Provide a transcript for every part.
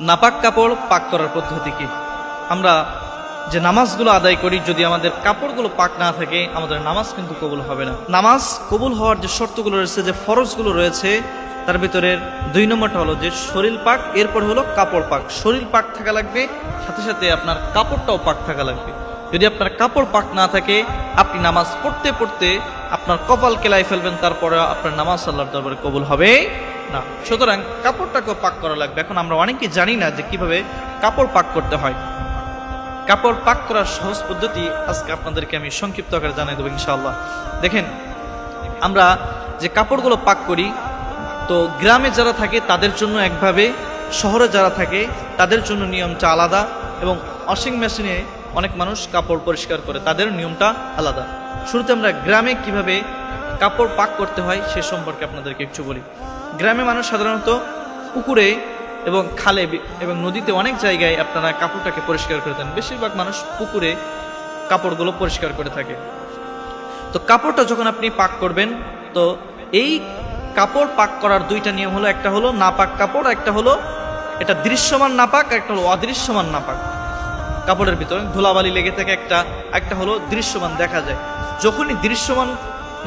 নাপাক কাপড় পাক করার পদ্ধতি কি? আমরা যে নামাজগুলো আদায় করি, যদি আমাদের কাপড়গুলো পাক না থাকে, আমাদের নামাজ কিন্তু কবুল হবে না। নামাজ কবুল হওয়ার যে শর্তগুলো রয়েছে, যে ফরজগুলো রয়েছে, তার ভিতরে দুই নম্বরটা হলো যে শরীর পাক, এরপর হলো কাপড় পাক। শরীর পাক থাকা লাগবে, সাথে সাথে আপনার কাপড়টাও পাক থাকা লাগবে। যদি আপনার কাপড় পাক না থাকে, আপনি নামাজ পড়তে পড়তে আপনার কপাল কেলাই ফেলবেন, তারপরে আপনার নামাজ আল্লাহর দরবারে কবুল হবে। না। সুতরাং কাপড়টাকেও পাক করা লাগবে। এখন আমরা অনেকে জানি না যে কীভাবে কাপড় পাক করতে হয়। কাপড় পাক করার সহজ পদ্ধতি আজকে আপনাদেরকে আমি সংক্ষিপ্ত আকারে জানাই দেবো ইনশাআল্লাহ। দেখেন, আমরা যে কাপড়গুলো পাক করি, তো গ্রামে যারা থাকে, তাদের জন্য একভাবে, শহরে যারা থাকে, তাদের জন্য নিয়মটা আলাদা এবং ওয়াশিং মেশিনে অনেক মানুষ কাপড় পরিষ্কার করে, তাদের নিয়মটা আলাদা। শুরুতে আমরা গ্রামে কীভাবে কাপড় পাক করতে হয়, সে সম্পর্কে আপনাদেরকে একটু বলি। গ্রামে মানুষ সাধারণত পুকুরে এবং খালে এবং নদীতে অনেক জায়গায় আপনারা কাপড়টাকে পরিষ্কার করে দেন। বেশিরভাগ মানুষ পুকুরে কাপড়গুলো পরিষ্কার করে থাকে। তো কাপড়টা যখন আপনি পাক করবেন, তো এই কাপড় পাক করার দুইটা নিয়ম হলো, একটা হলো নাপাক কাপড় একটা হলো এটা দৃশ্যমান নাপাক একটা হলো অদৃশ্যমান নাপাক। কাপড়ের ভিতরে ধুলাবালি লেগে থাকে একটা একটা হলো দৃশ্যমান দেখা যায়। যখনই দৃশ্যমান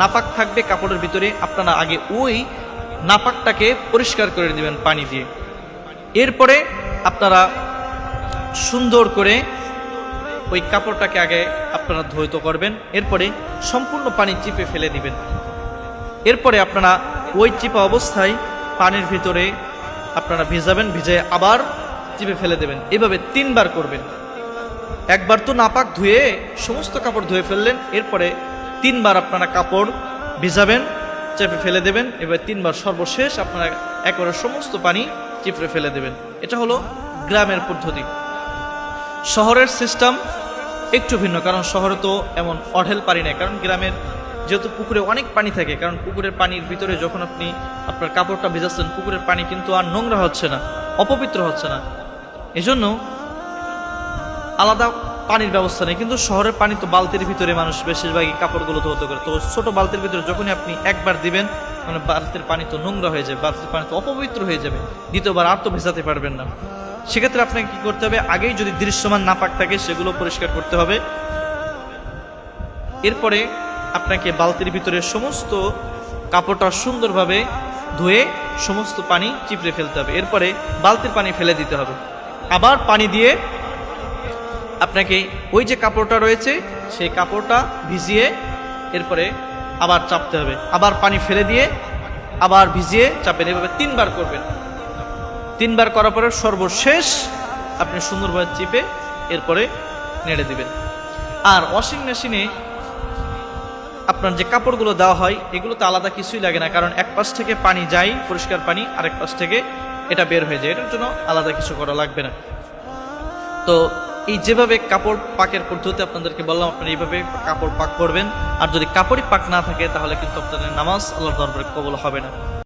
নাপাক থাকবে কাপড়ের ভিতরে, আপনারা আগে ওই নাপাকটাকে পরিষ্কার করে দিবেন পানি দিয়ে। এরপরে আপনারা সুন্দর করে ওই কাপড়টাকে আগে আপনারা ধৈত করবেন, এরপরে সম্পূর্ণ পানি চিপে ফেলে দিবেন। এরপরে আপনারা ওই চিপা অবস্থায় পানির ভিতরে আপনারা ভিজাবেন, ভিজে আবার চিপে ফেলে দেবেন। এভাবে তিনবার করবেন। একবার তো নাপাক ধুয়ে সমস্ত কাপড় ধুয়ে ফেললেন, এরপরে তিনবার আপনারা কাপড় ভিজাবেন চেপে ফেলে দেবেন। এবার তিনবার সর্বশেষ আপনারা একবারে সমস্ত পানি চিপড়ে ফেলে দেবেন। এটা হলো গ্রামের পদ্ধতি। শহরের সিস্টেম একটু ভিন্ন, কারণ শহরে তো এমন অঢেল পানি নেই। কারণ গ্রামের যেহেতু পুকুরে অনেক পানি থাকে, কারণ পুকুরের পানির ভিতরে যখন আপনি আপনার কাপড়টা ভিজাচ্ছেন, পুকুরের পানি কিন্তু আর নোংরা হচ্ছে না, অপবিত্র হচ্ছে না। এজন্য আলাদা পানির ব্যবস্থা নেই, কিন্তু শহরের পানি তো বালতির ভিতরে মানুষ বেশিরভাগই কাপড়গুলো ধুতে করে। তো ছোট বালতির ভিতরে যখনই আপনি একবার দিবেন মানে বালতির পানি তো নোংরা হয়ে যাবে, বালতির পানি তো অপবিত্র হয়ে যাবে, দ্বিতীয়বার আর তো ভেজাতে পারবেন না। সেক্ষেত্রে আপনাকে কি করতে হবে, আগেই যদি দৃশ্যমান নাপাক থাকে, সেগুলো পরিষ্কার করতে হবে। এরপরে আপনাকে বালতির ভিতরে সমস্ত কাপড়টা সুন্দরভাবে ধুয়ে সমস্ত পানি চিপড়ে ফেলতে হবে। এরপরে বালতির পানি ফেলে দিতে হবে। আবার পানি দিয়ে আপনাকে ওই যে কাপড়টা রয়েছে, সেই কাপড়টা ভিজিয়ে এরপরে আবার চাপতে হবে। আবার পানি ফেলে দিয়ে আবার ভিজিয়ে চাপেন। এভাবে তিনবার করবেন। তিনবার করার পরে সর্বশেষ আপনি সুন্দরভাবে চিপে এরপরে নেড়ে দিবেন। আর ওয়াশিং মেশিনে আপনার যে কাপড়গুলো দেওয়া হয় এগুলো তো আলাদা কিছুই লাগে না, কারণ এক পাশ থেকে পানি যায়, পরিষ্কার পানি, আরেক পাশ থেকে এটা বের হয়ে যায়। এটার জন্য আলাদা কিছু করা লাগবে না। তো এই যেভাবে কাপড় পাকের পদ্ধতি আপনাদেরকে বললাম, আপনারা এইভাবে কাপড় পাক করবেন। আর যদি কাপড়ই পাক না থাকে, তাহলে কিন্তু আপনাদের নামাজ আল্লাহর দরবারে কবল হবে না।